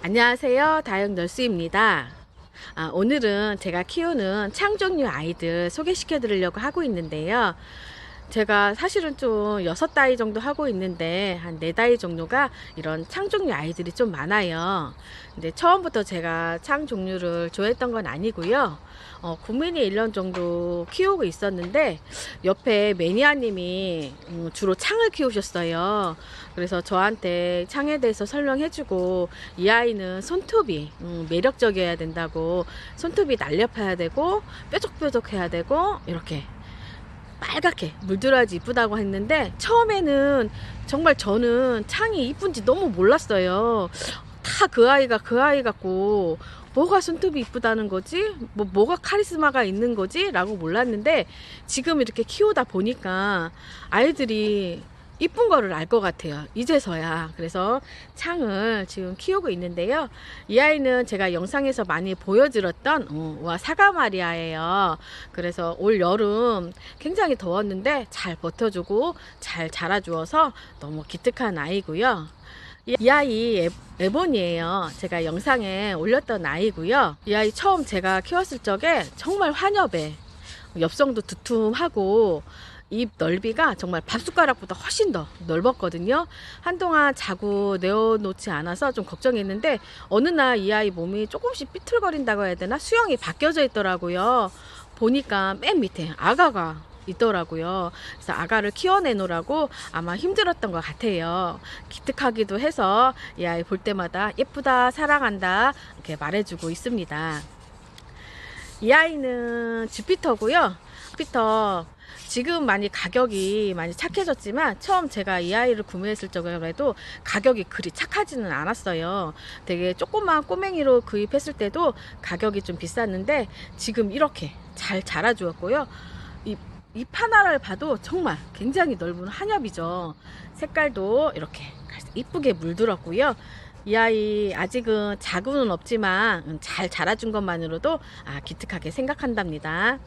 안녕하세요. 다영 널스입니다. 아, 오늘은 제가 키우는 창종류 아이들 소개시켜 드리려고 하고 있는데요. 제가 사실은 좀 여섯 다이 정도 하고 있는데 한 네 다이 정도가 이런 창 종류 아이들이 좀 많아요. 근데 처음부터 제가 창 종류를 좋아했던 건 아니고요. 어, 국민이 1년 정도 키우고 있었는데 옆에 매니아님이 음, 주로 창을 키우셨어요. 그래서 저한테 창에 대해서 설명해주고 이 아이는 손톱이 음, 매력적이어야 된다고 손톱이 날렵해야 되고 뾰족뾰족해야 되고 이렇게 빨갛게 물들어야지 이쁘다고 했는데 처음에는 정말 저는 창이 이쁜지 너무 몰랐어요. 다 그 아이가 그 아이 같고 뭐가 손톱이 이쁘다는 거지? 뭐 뭐가 카리스마가 있는 거지? 라고 몰랐는데 지금 이렇게 키우다 보니까 아이들이 이쁜 거를 알 것 같아요. 이제서야. 그래서 창을 지금 키우고 있는데요. 이 아이는 제가 영상에서 많이 보여드렸던 어, 와 사과마리아예요. 그래서 올 여름 굉장히 더웠는데 잘 버텨주고 잘 자라주어서 너무 기특한 아이고요. 이- 이 아이 에- 에본이에요. 제가 영상에 올렸던 아이고요. 이 아이 처음 제가 키웠을 적에 정말 환엽에 엽성도 두툼하고 입 넓이가 정말 밥숟가락보다 훨씬 더 넓었거든요. 한동안 자고 내어놓지 않아서 좀 걱정했는데 어느 날 이 아이 몸이 조금씩 삐틀거린다고 해야 되나 수영이 바뀌어져 있더라고요. 보니까 맨 밑에 아가가 있더라고요. 그래서 아가를 키워내놓으라고 아마 힘들었던 것 같아요. 기특하기도 해서 이 아이 볼 때마다 예쁘다, 사랑한다 이렇게 말해주고 있습니다. 이 아이는 주피터고요. 주피터 지금 많이 가격이 많이 착해졌지만 처음 제가 이 아이를 구매했을 적에도 가격이 그리 착하지는 않았어요. 되게 조그만 꼬맹이로 구입했을 때도 가격이 좀 비쌌는데 지금 이렇게 잘 자라주었고요. 이, 잎 하나를 봐도 정말 굉장히 넓은 한엽이죠. 색깔도 이렇게 이쁘게 물들었고요. 이 아이 아직은 자구는 없지만 잘 자라준 것만으로도 아, 기특하게 생각한답니다.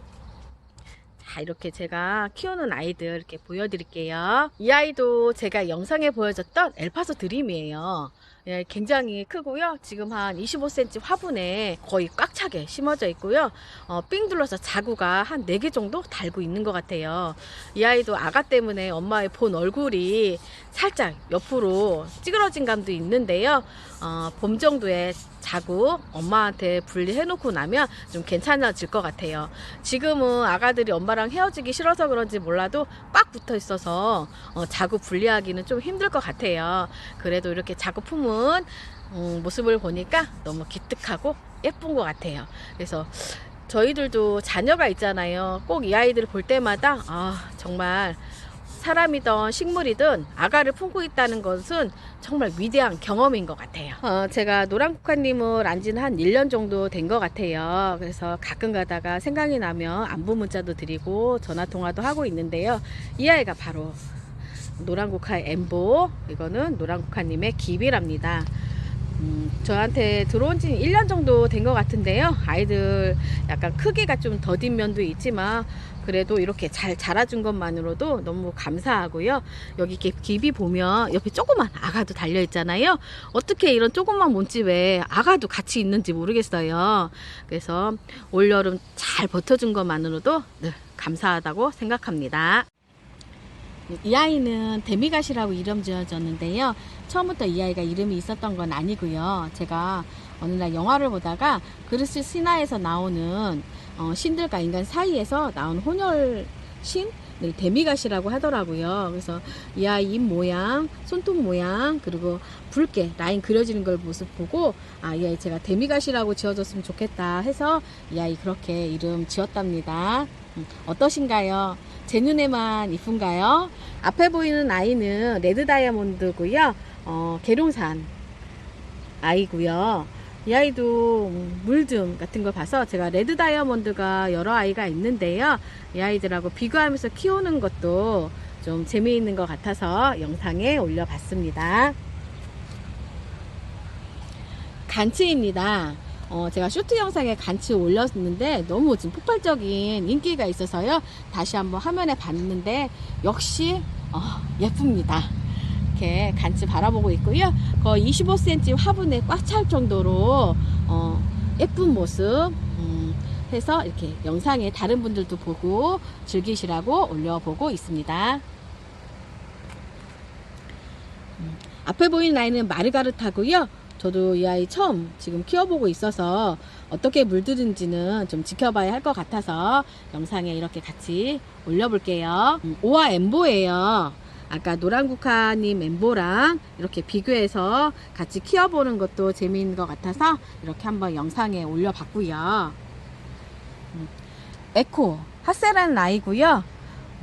자, 이렇게 제가 키우는 아이들 이렇게 보여드릴게요. 이 아이도 제가 영상에 보여줬던 엘파소 드림이에요. 예, 굉장히 크고요. 지금 한 25cm 화분에 거의 꽉 차게 심어져 있고요. 어, 삥 둘러서 자구가 한 4개 정도 달고 있는 것 같아요. 이 아이도 아가 때문에 엄마의 본 얼굴이 살짝 옆으로 찌그러진 감도 있는데요. 어, 봄 정도에 자구 엄마한테 분리해 놓고 나면 좀 괜찮아질 것 같아요. 지금은 아가들이 엄마랑 헤어지기 싫어서 그런지 몰라도 꽉 붙어 있어서 어, 자구 분리하기는 좀 힘들 것 같아요. 그래도 이렇게 자구 품은 음, 모습을 보니까 너무 기특하고 예쁜 것 같아요. 그래서 저희들도 자녀가 있잖아요. 꼭 이 아이들을 볼 때마다 아 정말 사람이든 식물이든 아가를 품고 있다는 것은 정말 위대한 경험인 것 같아요. 어, 제가 노랑국화님을 안진 한 1년 정도 된 것 같아요. 그래서 가끔 가다가 생각이 나면 안부 문자도 드리고 전화 통화도 하고 있는데요. 이 아이가 바로 노랑국화의 엠보, 이거는 노랑국화님의 기비랍니다. 음, 저한테 들어온 지 1년 정도 된 것 같은데요. 아이들 약간 크기가 좀 더딘 면도 있지만 그래도 이렇게 잘 자라준 것만으로도 너무 감사하고요. 여기 깊이 보면 옆에 조그만 아가도 달려 있잖아요. 어떻게 이런 조그만 몸집에 아가도 같이 있는지 모르겠어요. 그래서 올여름 잘 버텨준 것만으로도 늘 감사하다고 생각합니다. 이 아이는 데미갓이라고 이름 지어졌는데요. 처음부터 이 아이가 이름이 있었던 건 아니고요. 제가 어느 날 영화를 보다가 그리스 신화에서 나오는 어, 신들과 인간 사이에서 나온 혼혈 신 네, 데미갓이라고 하더라고요. 그래서 이 아이 입 모양, 손톱 모양, 그리고 붉게 라인 그려지는 걸 모습 보고 아, 이 아이 제가 데미갓이라고 지어줬으면 좋겠다 해서 이 아이 그렇게 이름 지었답니다. 음, 어떠신가요? 제 눈에만 이쁜가요? 앞에 보이는 아이는 레드 다이아몬드고요. 어, 계룡산 아이고요. 이 아이도 물등 같은 걸 봐서 제가 레드 다이아몬드가 여러 아이가 있는데요. 이 아이들하고 비교하면서 키우는 것도 좀 재미있는 것 같아서 영상에 올려봤습니다. 간치입니다. 어, 제가 쇼트 영상에 간치 올렸는데 너무 지금 폭발적인 인기가 있어서요. 다시 한번 화면에 봤는데 역시 어, 예쁩니다. 이렇게 간치 바라보고 있고요. 거의 25cm 화분에 꽉 찰 정도로 어, 예쁜 모습 음, 해서 이렇게 영상에 다른 분들도 보고 즐기시라고 올려보고 있습니다. 음, 앞에 보이는 아이는 마르가르타고요. 저도 이 아이 처음 지금 키워보고 있어서 어떻게 물들인지는 좀 지켜봐야 할 것 같아서 영상에 이렇게 같이 올려볼게요. 음, 오아 엠보예요. 아까 노란국화님 엠보랑 이렇게 비교해서 같이 키워보는 것도 재미있는 것 같아서 이렇게 한번 영상에 올려봤고요. 음, 에코 하세라는 아이고요.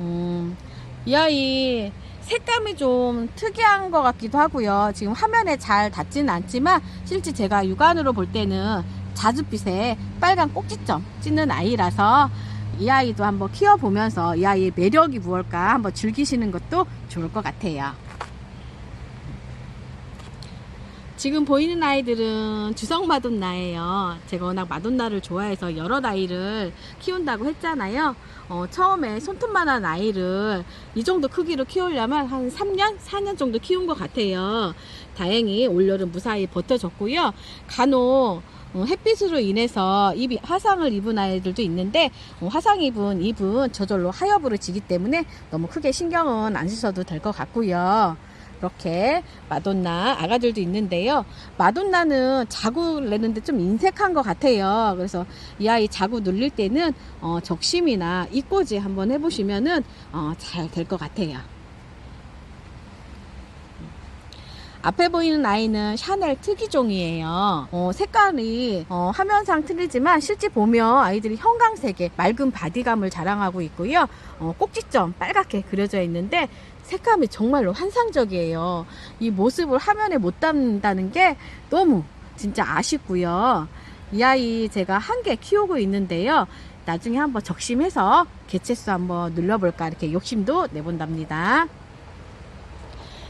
음, 이 아이 색감이 좀 특이한 것 같기도 하고요. 지금 화면에 잘 닿지는 않지만 실제 제가 육안으로 볼 때는 자줏빛에 빨간 꼭지점 찍는 아이라서 이 아이도 한번 키워보면서 이 아이의 매력이 무엇일까 한번 즐기시는 것도 좋을 것 같아요. 지금 보이는 아이들은 주성 마돈나예요. 제가 워낙 마돈나를 좋아해서 여러 아이를 키운다고 했잖아요. 어, 처음에 손톱만한 아이를 이 정도 크기로 키우려면 한 3년, 4년 정도 키운 것 같아요. 다행히 올여름 무사히 버텨줬고요. 간혹 어, 햇빛으로 인해서 입이 화상을 입은 아이들도 있는데 어, 화상 입은 입은 저절로 하엽으로 지기 때문에 너무 크게 신경은 안 쓰셔도 될 것 같고요. 이렇게 마돈나 아가들도 있는데요. 마돈나는 자구 내는데 좀 인색한 것 같아요. 그래서 이 아이 자구 눌릴 때는 어, 적심이나 이꼬지 한번 해보시면은 어, 잘 될 것 같아요. 앞에 보이는 아이는 샤넬 특이종이에요. 어, 색깔이 어, 화면상 틀리지만 실제 보면 아이들이 형광색의 맑은 바디감을 자랑하고 있고요. 어, 꼭지점 빨갛게 그려져 있는데 색감이 정말로 환상적이에요. 이 모습을 화면에 못 담는다는 게 너무 진짜 아쉽고요. 이 아이 제가 한 개 키우고 있는데요. 나중에 한번 적심해서 개체수 한번 눌러볼까 이렇게 욕심도 내본답니다.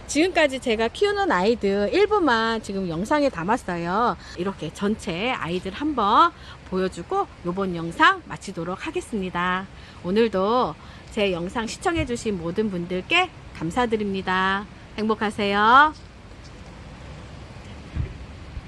지금까지 제가 키우는 아이들 일부만 지금 영상에 담았어요. 이렇게 전체 아이들 한번 보여주고 이번 영상 마치도록 하겠습니다. 오늘도 제 영상 시청해주신 모든 분들께 감사드립니다. 행복하세요.